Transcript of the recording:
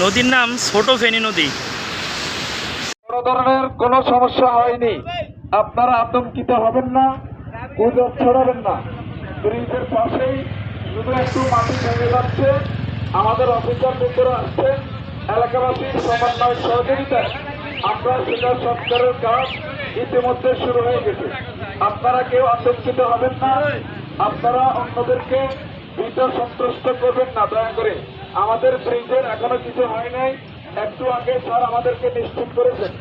নদীর নাম ছোট ফেনী নদী। বড় ধরনের কোনো সমস্যা হয়নি। আপনারা আতঙ্কিত হবেন না গুজব ছড়াবেন না। ব্রিজের পাশেই শুধু একটু মাটি ভেঙে যাচ্ছে। আমাদের অফিসার বন্ধুরা আসছেন। এলাকাবাসীর সমন্বয় সহযোগিতায় আমরা সেটা সরকারের কাজ ইতিমধ্যে শুরু হয়ে গেছে। আপনারা কেউ আতঙ্কিত হবেন না। আপনারা অন্যদেরকে ভীত সন্তুষ্ট করবেন না, দয়া করে। আমাদের ব্রিজের এখনও কিছু হয় নাই। একটু আগে স্যার আমাদেরকে নিশ্চিত করেছেন।